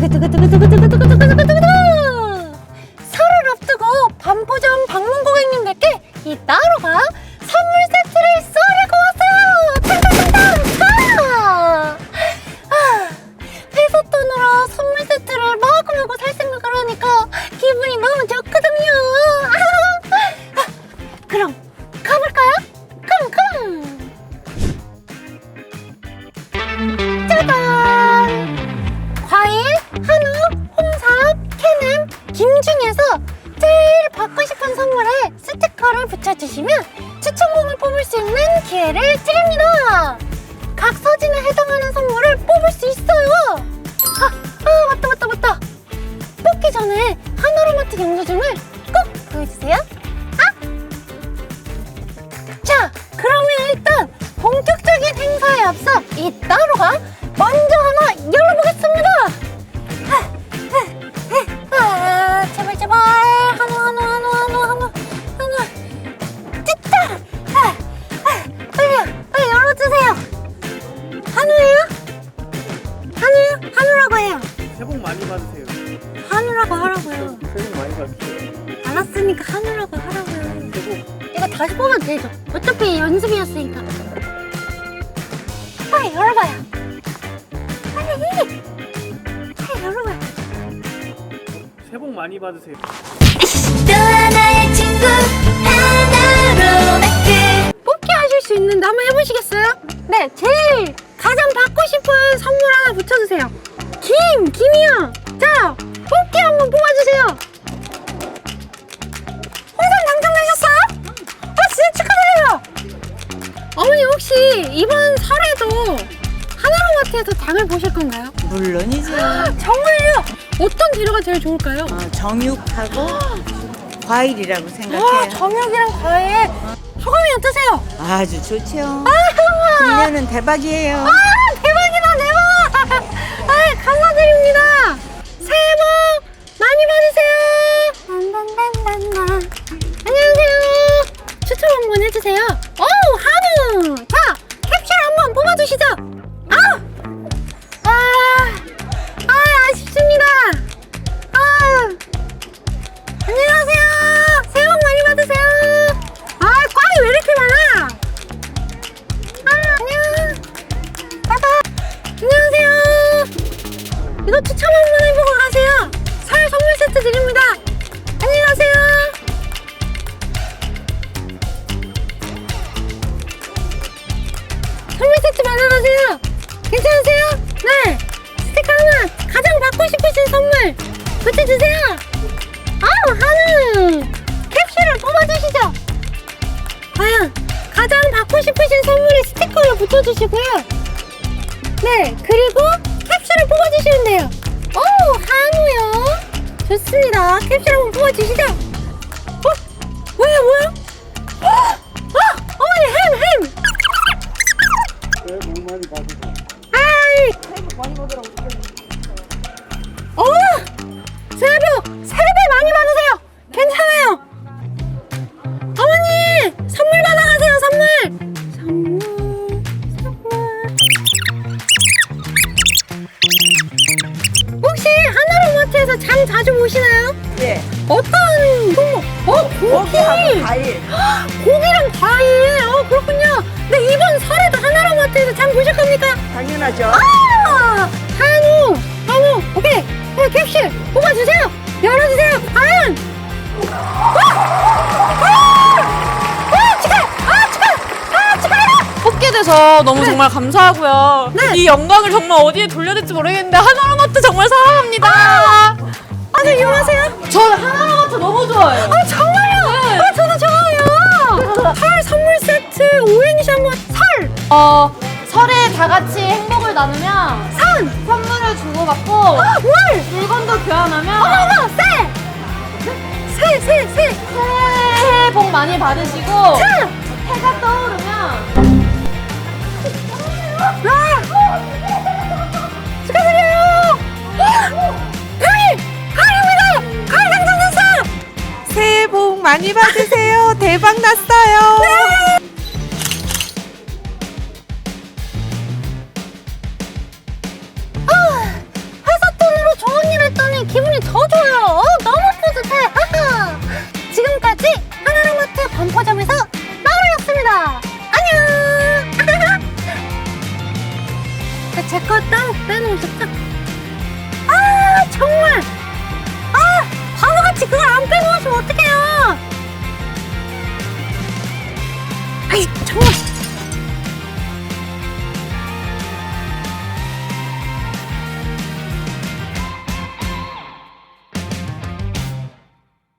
トゥクトゥクトゥクトゥクトトト 받고 싶은 선물에 스티커를 붙여주시면 추천공을 뽑을 수 있는 기회를 드립니다. 각 사진에 해당하는 선물을 뽑을 수 있어요. 아, 아 맞다 맞다 맞다. 뽑기 전에 하나로마트 영수증을 꼭 보여주세요. 아! 자, 그러면 일단 본격적인 행사에 앞서 이 따로가 먼저 알았으니까 한우라고 하라고요. 복 이거 다시 뽑아도 되죠? 어차피 연습이었으니까. 빨리 열어봐요. 빨리. 빨리 열어봐요. 새해 복 많이 받으세요. 또 하나의 친구 하나로마트 뽑기 하실 수 있는데 한번 해보시겠어요? 네, 제일 가장 받고 싶은 선물 하나 붙여주세요. 김, 김이요. 자, 뽑기 한번 뽑아주세요. 혹시 이번 설에도 하나로마트에서 장을 보실 건가요? 물론이죠. 정말요? 어떤 재료가 제일 좋을까요? 어, 정육하고 과일이라고 와, 생각해요. 정육이랑 과일. 소감이 어떠세요? 아주 좋죠. 아, 금년은 대박이에요. 아 대박이다 대박 아 감사드립니다 이거 추첨 한번 해보고 가세요. 설 선물 세트 드립니다. 안녕하세요. 선물 세트 받아가세요. 괜찮으세요? 네. 스티커 하나 가장 받고 싶으신 선물 붙여주세요. 아우 한우 캡슐을 뽑아주시죠. 과연 가장 받고 싶으신 선물에 스티커를 붙여주시고요. 네, 그리고 좋습니다. 캡슐 한번 뽑아주시죠. 어? 뭐야, 뭐야? 어, 어, 어머니 햄, 햄. 복 많이 받으세요. 아이. 어, 새해 복, 새해 복 많이 받으세요. 괜찮아요. 보시나요? 예. 어떤 종목? 어 고기 과일. 고기랑 과일 어 그렇군요 네 이번 설에도 하나로마트에서 장 보실 겁니까? 당연하죠. 아 한우 한우 오케이 네, 캡슐 뽑아주세요 열어주세요 과연 와! 와! 와, 축하해! 아, 축하해! 아, 축하해! 뽑게 돼서 너무 정말 감사하고요. 네. 이 영광을 정말 어디에 돌려야 될지 모르겠는데 하나로마트 정말 사랑합니다. 아주 유명하세요? 저는 하나로마트 너무 좋아해요. 아, 정말요? 아, 저도 좋아요! 설 선물 오행시 한번 설, 어, 설에 다 같이 행복을 나누면 산, 선물을 주고 받고 월, 물건도 교환하면 어머, 새, 새, 새, 새, 새해 복 많이 받으시고 차, 해가 떠오르면 와, 축하드려요. 많이 받으세요. 대박 났어요. 아, 회사 돈으로 좋은 일 했더니 기분이 더 좋아요. 어, 너무 뿌듯해. 하하. 지금까지 하나로마트 반포점에서 나우라였습니다. 안녕. 제거 따로 빼놓으셨죠? 아 정말. 아 바보같이 그걸 안 빼놓으시면 어떡해요. 아이 정말.